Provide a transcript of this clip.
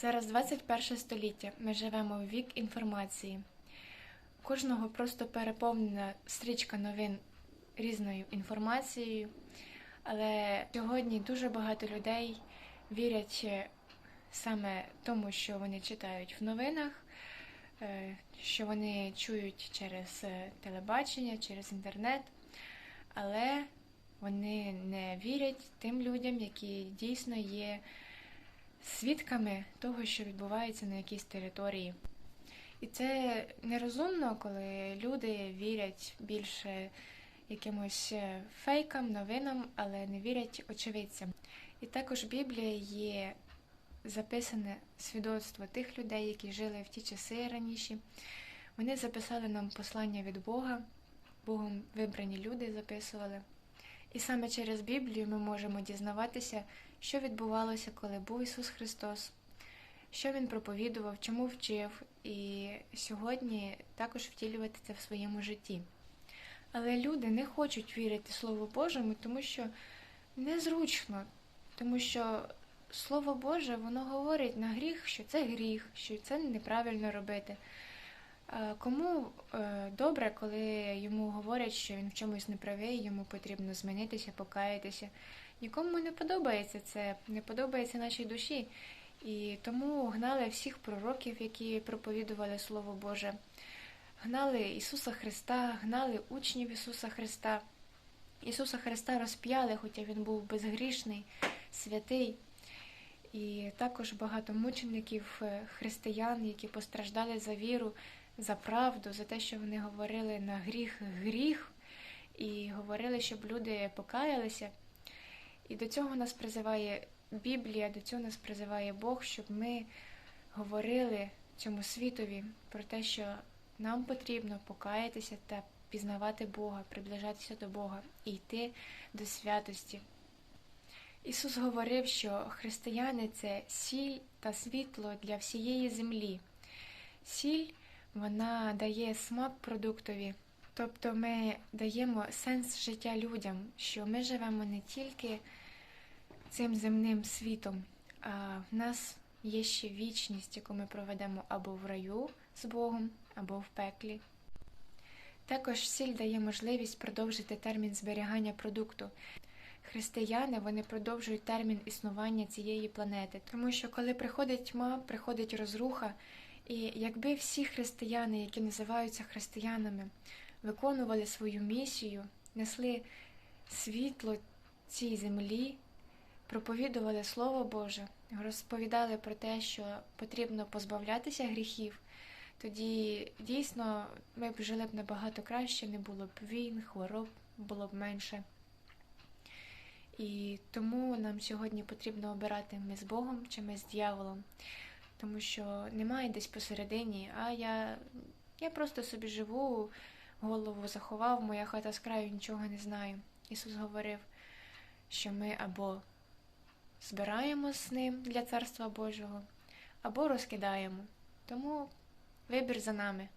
Зараз 21 століття. Ми живемо в вік інформації. Кожного просто переповнена стрічка новин різною інформацією. Але сьогодні дуже багато людей вірять е, саме тому, що вони читають в новинах, е, що вони чують через е, телебачення, через інтернет, але вони не вірять тим людям, які дійсно є свідками того, що відбувається на якійсь території. І це нерозумно, коли люди вірять більше якимось е, фейкам, новинам, але не вірять очевидцям. І також в Біблії є записане свідоцтво тих людей, які жили в ті часи раніше. Вони записали нам послання від Бога, Богом вибрані люди записували. І саме через Біблію ми можемо дізнаватися, що відбувалося, коли був Ісус Христос, що Він проповідував, чому вчив, і сьогодні також втілювати це в своєму житті. Але люди не хочуть вірити Слову Божому, тому що незручно, тому що Слово Боже, воно говорить на гріх, що це гріх, що це неправильно робити. А Кому е, добре, коли йому говорять, що він в чомусь неправий, йому потрібно змінитися, покаятися. Нікому не подобається це, не подобається нашій душі. І тому гнали всіх пророків, які проповідували Слово Боже, гнали Ісуса Христа, гнали учнів Ісуса Христа. Ісуса Христа розп'яли, хоча Він був безгрішний, святий. І також багато мучеників, е, християн, які постраждали за віру, за правду, за те, що вони говорили на гріх гріх, і говорили, щоб люди покаялися. І до цього нас призиває Біблія, до цього нас призиває Бог, щоб ми говорили цьому світові про те, що нам потрібно покаятися та пізнавати Бога, приближатися до Бога і йти до святості. Ісус говорив, що християни це сіль та світло для всієї землі. Сіль вона дає смак продуктові, тобто ми даємо сенс життя людям, що ми живемо не тільки цим земним світом, а в нас є ще вічність, яку ми проведемо або в раю з Богом, або в пеклі. Також сіль дає можливість продовжити термін зберігання продукту. Християни вони продовжують термін існування цієї планети, тому що коли приходить тьма, приходить розруха, і якби всі християни, які називаються християнами, виконували свою місію, несли світло цій землі, проповідували Слово Боже, розповідали про те, що потрібно позбавлятися гріхів, тоді дійсно ми б жили б набагато краще, не було б війн, хвороб, було б менше. І тому нам сьогодні потрібно обирати ми з Богом чи ми з дьяволом, тому що немає десь посередині, а я, я просто собі живу, голову заховав, моя хата з краю нічого не знаю. Ісус говорив, що ми або збираємо з ним для Царства Божого, або розкидаємо. Тому вибір за нами.